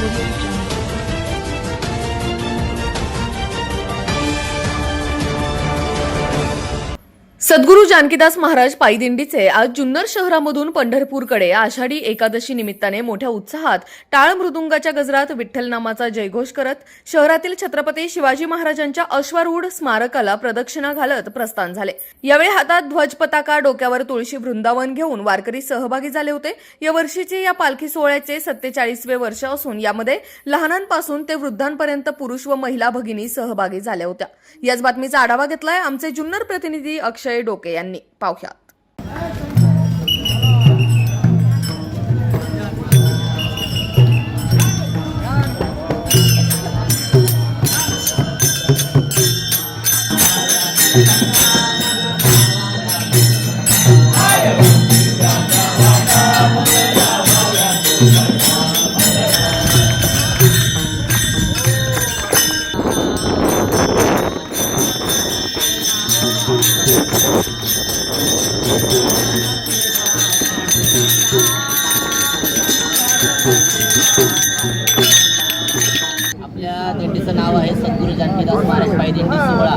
Thank you. सद्गुरू जानकीदास महाराज पायदिंडीचे आज जुन्नर शहरामधून पंढरपूरकडे आषाढी एकादशी निमित्ताने मोठ्या उत्साहात टाळ मृदुंगाच्या गजरात विठ्ठल नामाचा जयघोष करत शहरातील छत्रपती शिवाजी महाराजांच्या अश्वारूढ स्मारकाला प्रदक्षिणा घालत प्रस्थान झाले. यावेळी हातात ध्वज पताका डोक्यावर तुळशी वृंदावन घेऊन वारकरी सहभागी झाले होते. या वर्षीचे या पालखी सोहळ्याचे सत्तेचाळीसवे वर्ष असून यामध्ये लहानांपासून ते वृद्धांपर्यंत पुरुष व महिला भगिनी सहभागी झाल्या होत्या. याच बातमीचा आढावा घेतलाय आमचे जुन्नर प्रतिनिधी अक्षय डोके यांनी पाहुयात आपल्या दिंडीचं नाव आहे सद्गुरू जानकीदास महाराज पाय दिंडी सोहळा.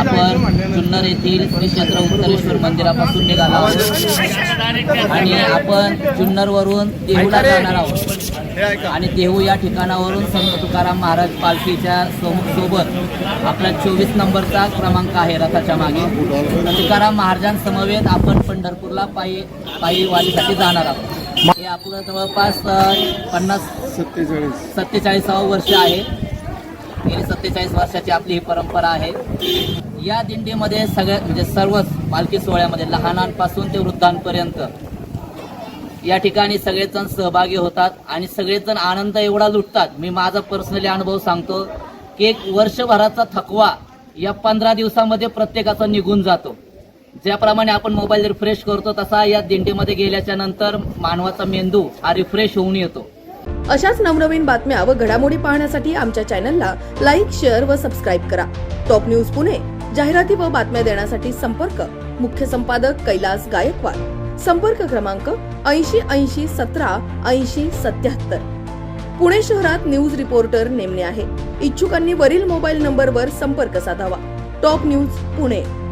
आपण जुन्नर येथील श्री क्षेत्र उत्तरेश्वर मंदिरापासून निघालो आहोत. आणि आपण जुन्नरवरून देहूला जाणार आहोत. आणि देहू या ठिकाणावरून संत तुकाराम महाराज पालखीच्या सोबत आपला चोवीस नंबरचा क्रमांक आहे रथाच्या मागे. तुकाराम महाराजांसमवेत आपण पंढरपूरला पायी पायी वारीसाठी जाणार आहोत. हे आपलं जवळपास पन्नास सत्तेचाळीस. सत्तेचाळीसावं वर्ष आहे. गेली सत्तेचाळीस वर्षाची आपली ही परंपरा आहे. या दिंडीमध्ये सगळ्या म्हणजे सर्वच पालखी सोहळ्यामध्ये लहानांपासून ते वृद्धांपर्यंत या ठिकाणी सगळेजण सहभागी होतात आणि सगळेजण आनंद एवढा लुटतात. मी माझा पर्सनली अनुभव सांगतो की एक वर्षभराचा थकवा या पंधरा दिवसामध्ये प्रत्येकाचा निघून जातो. ज्याप्रमाणे आपण मोबाईल रिफ्रेश करतो तसा या दिंडीमध्ये गेल्याच्यानंतर मानवाचा मेंदू हा रिफ्रेश होऊन येतो. अशाच नवनवीन बातम्या व घडामोडी पाहण्यासाठी आमच्या चॅनलला लाईक शेअर व सबस्क्राईब करा. टॉप न्यूज पुणे जाहिराती व बातम्या देण्यासाठी संपर्क. मुख्य संपादक कैलास गायकवाड. संपर्क क्रमांक ऐंशी ऐंशी सतरा ऐंशी सत्याहत्तर. पुणे शहरात न्यूज रिपोर्टर नेमणे आहे. इच्छुकांनी वरील मोबाईल नंबरवर संपर्क साधावा. Top news Pune.